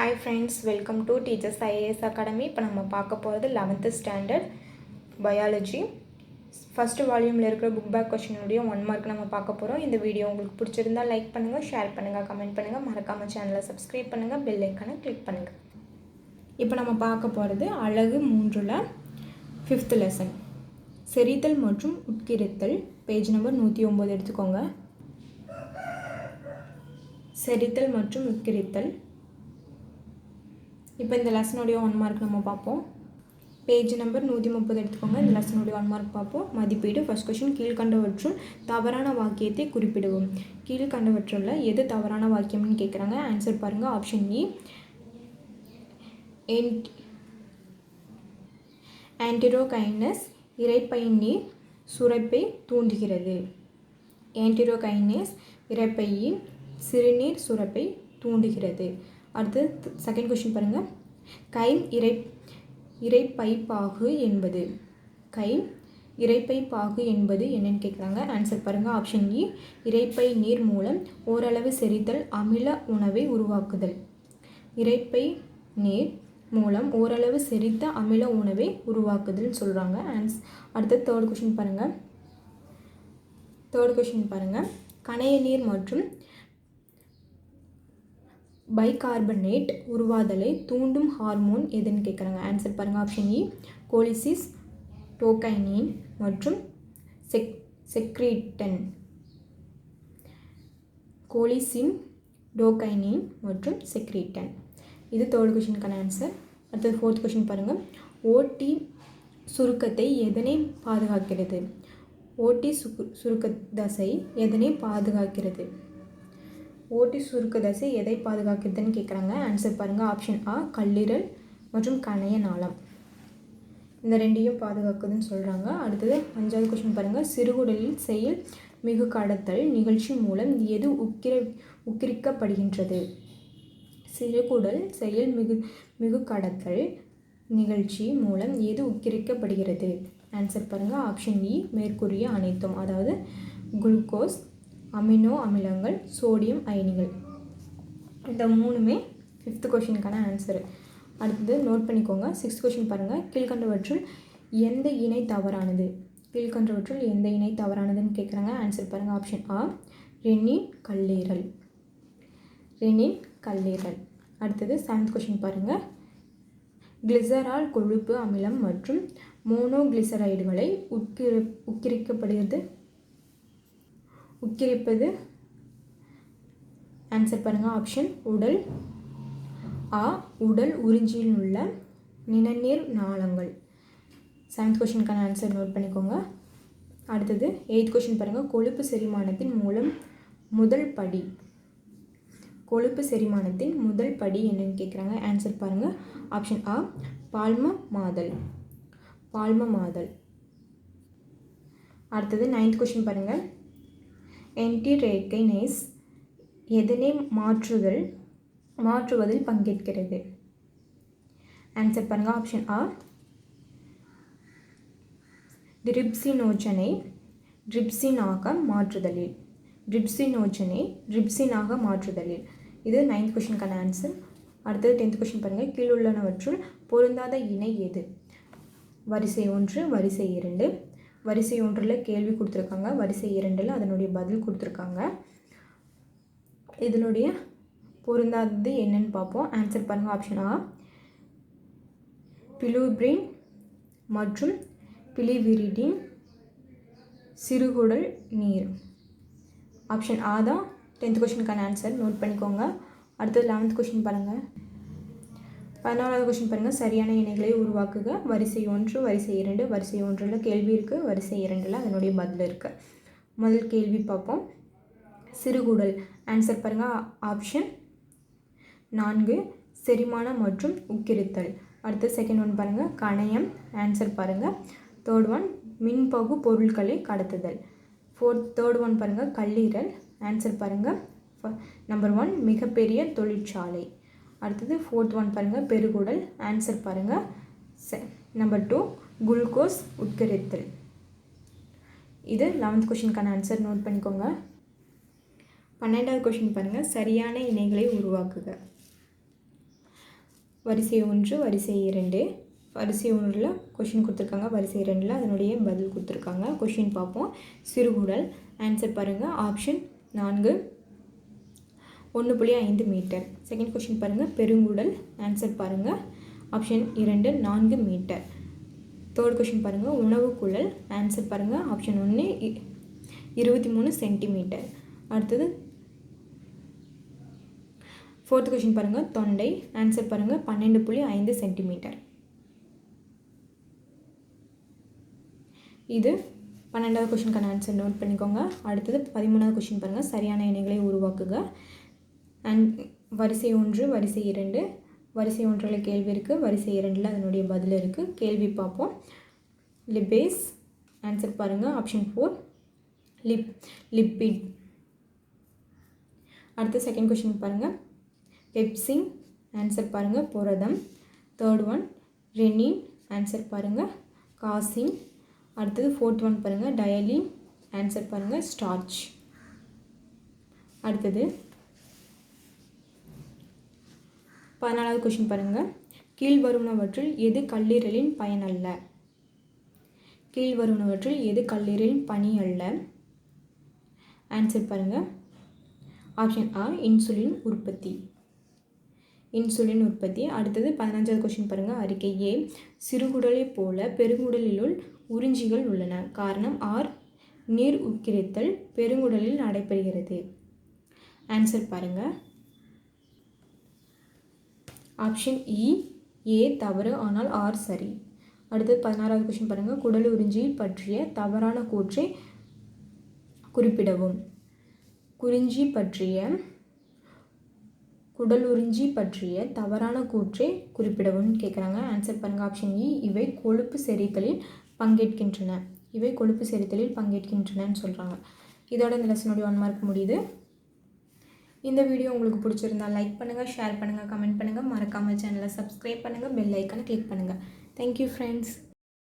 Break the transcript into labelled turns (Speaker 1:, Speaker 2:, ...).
Speaker 1: Hi friends welcome to teachers IAS academy இப்போ நம்ம பார்க்க போகிறது லெவன்த்து ஸ்டாண்டர்ட் பயாலஜி ஃபஸ்ட்டு வால்யூமில் இருக்கிற புக் பேக் கொஷினுடைய ஒன் மார்க் நம்ம பார்க்க போகிறோம் இந்த வீடியோ உங்களுக்கு பிடிச்சிருந்தா லைக் பண்ணுங்கள் ஷேர் பண்ணுங்கள் கமெண்ட் பண்ணுங்கள் மறக்காமல் சேனலை சப்ஸ்கிரைப் பண்ணுங்கள் பெல் ஐக்கானை கிளிக் பண்ணுங்கள் இப்போ நம்ம பார்க்க போகிறது அழகு மூன்றில் ஃபிஃப்த் லெசன் செரித்தல் மற்றும் உட்கிருத்தல். பேஜ் நம்பர் நூற்றி ஒம்பது எடுத்துக்கோங்க. செரித்தல் மற்றும் உட்கிரித்தல். இப்போ இந்த லெசனுடைய ஒன் மார்க் நம்ம பார்ப்போம். பேஜ் நம்பர் நூற்றி முப்பது எடுத்துக்கோங்க. இந்த லெசனுடைய ஒன் மார்க் பார்ப்போம். மதிப்பீடு ஃபஸ்ட் கொஷின் கீழ்கண்டவற்றுள் தவறான வாக்கியத்தை குறிப்பிடுவோம். கீழ்கண்டவற்றுள்ள எது தவறான வாக்கியம்னு கேட்குறாங்க ஆன்சர் பாருங்கள் ஆப்ஷன் இ ஆன்டிரோகைனஸ் இறைப்பையின் நீர் சுரப்பை தூண்டுகிறது. ஆன்டிரோகைனஸ் இறைப்பையின் சிறுநீர் சுரப்பை தூண்டுகிறது. அடுத்து செகண்ட் கொஷின் பாருங்கள் கைம் இறை இறைப்பைப்பாகு என்பது. கைம் இறைப்பைப்பாகு என்பது என்னன்னு கேட்குறாங்க ஆன்சர் பாருங்கள் ஆப்ஷன் இ e, இறைப்பை நீர் மூலம் ஓரளவு செரித்தல் அமில உணவை உருவாக்குதல். இறைப்பை நீர் மூலம் ஓரளவு செரித்த அமில உணவை உருவாக்குதல்னு சொல்கிறாங்க ஆன்ஸ் அடுத்த தேர்ட் கொஷின் பாருங்கள் தேர்ட் கொஷின் பாருங்கள் கணைய நீர் மற்றும் பைகார்பனேட் உருவாதலை தூண்டும் ஹார்மோன் எதுன்னு கேட்குறாங்க ஆன்சர் பாருங்கள் ஆப்ஷன் இ e, கோலிசிஸ் டோகைனின் மற்றும் செக் செக்ரீட்டன். கோலிசின் டோகைனின் மற்றும் செக்ரீட்டன். இது தேர்ட் கொஷினுக்கான ஆன்சர் அடுத்தது ஃபோர்த் கொஷின் பாருங்கள் ஓட்டி சுருக்கத்தை எதனை பாதுகாக்கிறது? ஓட்டி சுக்கு சுருக்க தசை எதனை பாதுகாக்கிறது? ஓட்டி சுருக்கு தசை எதை பாதுகாக்கிறதுன்னு கேட்குறாங்க ஆன்சர் பாருங்கள் ஆப்ஷன் ஆ கல்லீரல் மற்றும் கணைய நாளம். இந்த ரெண்டையும் பாதுகாக்குதுன்னு சொல்கிறாங்க அடுத்தது அஞ்சாவது கொஸ்டின் பாருங்கள் சிறுகுடலில் செயல் மிகு கடத்தல் நிகழ்ச்சி மூலம் எது உக்கிர உக்கிரிக்கப்படுகின்றது? சிறுகுடல் செயல் மிகு மிகு கடத்தல் நிகழ்ச்சி மூலம் எது உக்கிரிக்கப்படுகிறது? ஆன்சர் பாருங்கள் ஆப்ஷன் இ மேற்கூறிய அனைத்தும். அதாவது குளுக்கோஸ் அமினோ அமிலங்கள் சோடியம் அயனிகள். இந்த மூணுமே ஃபிஃப்த் கொஷினுக்கான ஆன்சரு அடுத்தது நோட் பண்ணிக்கோங்க. சிக்ஸ்த் கொஷின் பாருங்கள் கீழ்கண்டவற்றில் எந்த இணை தவறானது? கீழ்கண்டவற்றில் எந்த இணை தவறானதுன்னு கேட்குறாங்க ஆன்சர் பாருங்கள் ஆப்ஷன் ஆ ரெனின் கல்லீரல். ரெனின் கல்லீரல். அடுத்தது செவன்த் கொஷின் பாருங்கள் கிளிசரால் கொழுப்பு அமிலம் மற்றும் மோனோகிளிசரைடுகளை உட்கிரி உட்கிரிக்கப்படுகிறது. உக்கிரிப்பது. ஆன்சர் பாருங்கள் ஆப்ஷன் உடல். ஆ உடல் உறிஞ்சியில் உள்ள நிணநீர் நாளங்கள். செவன்த் கொஷினுக்கான ஆன்சர் நோட் பண்ணிக்கோங்க. அடுத்தது எயித் கொஷின் பாருங்கள் கொழுப்பு செரிமானத்தின் மூலம் முதல் படி. கொழுப்பு செரிமானத்தின் முதல் படி என்னன்னு கேட்குறாங்க ஆன்சர் பாருங்கள் ஆப்ஷன் ஆ பால்ம மாதல். பால்ம மாதல். அடுத்தது நைன்த் கொஷின் பாருங்கள் என்டிரேக்கைனேஸ் எதனை மாற்றுதல் மாற்றுவதில் பங்கேற்கிறது. ஆன்சர் பாருங்கள் ஆப்ஷன் ஆ ட்ரிப்சினோஜனை ட்ரிப்சினாக மாற்றுதலில். ட்ரிப்சினோஜனை ட்ரிப்சினாக மாற்றுதலில். இது நைன்த் கொஷினுக்கான ஆன்சர் அடுத்தது டென்த் கொஷின் பாருங்கள் கீழுள்ளனவற்றுள் பொருந்தாத இணை எது? வரிசை ஒன்று வரிசை இரண்டு. வரிசை ஒன்றில் கேள்வி கொடுத்துருக்காங்க. வரிசை இரண்டில் அதனுடைய பதில் கொடுத்துருக்காங்க. இதனுடைய பொருந்தாதது என்னன்னு பார்ப்போம். ஆன்சர் பாருங்கள் ஆப்ஷன் ஆ பிலூப்ரின் மற்றும் பிலிவிரிடின் சிறுகுடல் நீர். ஆப்ஷன் ஆ தான். டென்த் கொஷினுக்கான ஆன்சர் நோட் பண்ணிக்கோங்க. அடுத்தது லெவன்த் கொஷின் பாருங்கள் பதினாலாவது கொஷின் பாருங்கள் சரியான இணைகளை உருவாக்குக. வரிசை ஒன்று வரிசை இரண்டு வரிசை ஒன்றில் கேள்வி இருக்குது வரிசை இரண்டில் அதனுடைய பதில் இருக்குது முதல் கேள்வி பார்ப்போம். சிறுகுடல். ஆன்சர் பாருங்கள் ஆப்ஷன் நான்கு செரிமானம் மற்றும் உக்கிரித்தல். அடுத்து செகண்ட் ஒன் பாருங்கள் கணையம். ஆன்சர் பாருங்கள் தேர்ட் ஒன் மின்பகு பொருட்களை கடத்துதல். ஃபோர்த் தேர்ட் ஒன் பாருங்கள் கல்லீரல். ஆன்சர் பாருங்கள் நம்பர் ஒன் மிகப்பெரிய தொழிற்சாலை. அடுத்தது ஃபோர்த் ஒன் பாருங்கள் பெருகுடல் ஆன்சர் பாருங்கள் செ நம்பர் டூ குளுக்கோஸ் உட்கரித்தல். இது லெவன்த் கொஷினுக்கான ஆன்சர் நோட் பண்ணிக்கோங்க. பன்னெண்டாவது கொஷின் பாருங்கள் சரியான இணைகளை உருவாக்குக. வரிசை ஒன்று வரிசை இரண்டு. வரிசை ஒன்றில் கொஷின் கொடுத்துருக்காங்க வரிசை ரெண்டில் அதனுடைய பதில் கொடுத்துருக்காங்க. கொஷின் பார்ப்போம். சிறுகுடல் ஆன்சர் பாருங்கள் ஆப்ஷன் நான்கு ஒன்று புள்ளி ஐந்து மீட்டர். செகண்ட் கொஷின் பாருங்கள் பெருங்குடல். ஆன்சர் பாருங்கள் ஆப்ஷன் இரண்டு நான்கு மீட்டர். தேர்ட் கொஷின் பாருங்கள் உணவு குழல் ஆன்சர் பாருங்கள் ஆப்ஷன் ஒன்று இருபத்தி மூணு சென்டிமீட்டர் அடுத்தது ஃபோர்த் கொஷின் பாருங்கள் தொண்டை. ஆன்சர் பாருங்கள் பன்னெண்டு புள்ளி ஐந்து சென்டிமீட்டர் இது பன்னெண்டாவது கொஷினுக்கான ஆன்சர் நோட் பண்ணிக்கோங்க. அடுத்தது பதிமூணாவது கொஷின் பாருங்கள் சரியான இணைகளை உருவாக்குங்க அண்ட் வரிசை ஒன்று வரிசை இரண்டு. வரிசை ஒன்றில் கேள்வி இருக்குது வரிசை இரண்டில் அதனுடைய பதில் இருக்குது கேள்வி பார்ப்போம். லிபேஸ் ஆன்சர் பாருங்கள் ஆப்ஷன் ஃபோர் லிப் லிப்பிட் அடுத்த செகண்ட் கொஷின் பாருங்கள் பெப்சிங் ஆன்சர் பாருங்கள் புரதம். தேர்ட் ஒன் ரெனின் ஆன்சர் பாருங்கள் காசின் அடுத்தது ஃபோர்த் ஒன் பாருங்கள் டயலின் ஆன்சர் பாருங்கள் ஸ்டார்ச் அடுத்தது பதினாலாவது கொஷின் பாருங்கள் கீழ்வருவனவற்றில் எது கல்லீரலின் பயன் அல்ல? கீழ்வருவனவற்றில் எது கல்லீரலின் பணி அல்ல? ஆன்சர் பாருங்கள் ஆப்ஷன் ஆ இன்சுலின் உற்பத்தி. இன்சுலின் உற்பத்தி. அடுத்தது பதினஞ்சாவது கொஷின் பாருங்கள் அறிக்கை ஏ சிறுகுடலை போல பெருங்குடலிலுள் உறிஞ்சிகள் உள்ளன. காரணம் ஆர் நீர் உட்கிரித்தல் பெருங்குடலில் நடைபெறுகிறது. ஆன்சர் பாருங்கள் ஆப்ஷன் இ ஏ தவறு ஆனால் ஆர் சரி. அடுத்தது பதினாறாவது கொஷின் பாருங்கள் குடல் உறிஞ்சி பற்றிய தவறான கூற்றை குறிப்பிடவும். குறிஞ்சி பற்றிய குடல் உறிஞ்சி பற்றிய தவறான கூற்றை குறிப்பிடவும் கேட்குறாங்க ஆன்சர் பாருங்கள் ஆப்ஷன் இ e, இவை கொழுப்பு செரித்தலில் பங்கேற்கின்றன. இவை கொழுப்பு செரித்தலில் பங்கேற்கின்றனன்னு சொல்கிறாங்க இதோட இந்த லெசனுடைய ஒன் மார்க் முடியுது. இந்த வீடியோ உங்களுக்கு பிடிச்சிருந்தால் லைக் பண்ணுங்கள் ஷேர் பண்ணுங்கள் கமெண்ட் பண்ணுங்கள் மறக்காமல் சேனலை சப்ஸ்கிரைப் பண்ணுங்கள் பெல் ஐக்கானை கிளிக் பண்ணுங்கள் தேங்க்யூ ஃப்ரெண்ட்ஸ்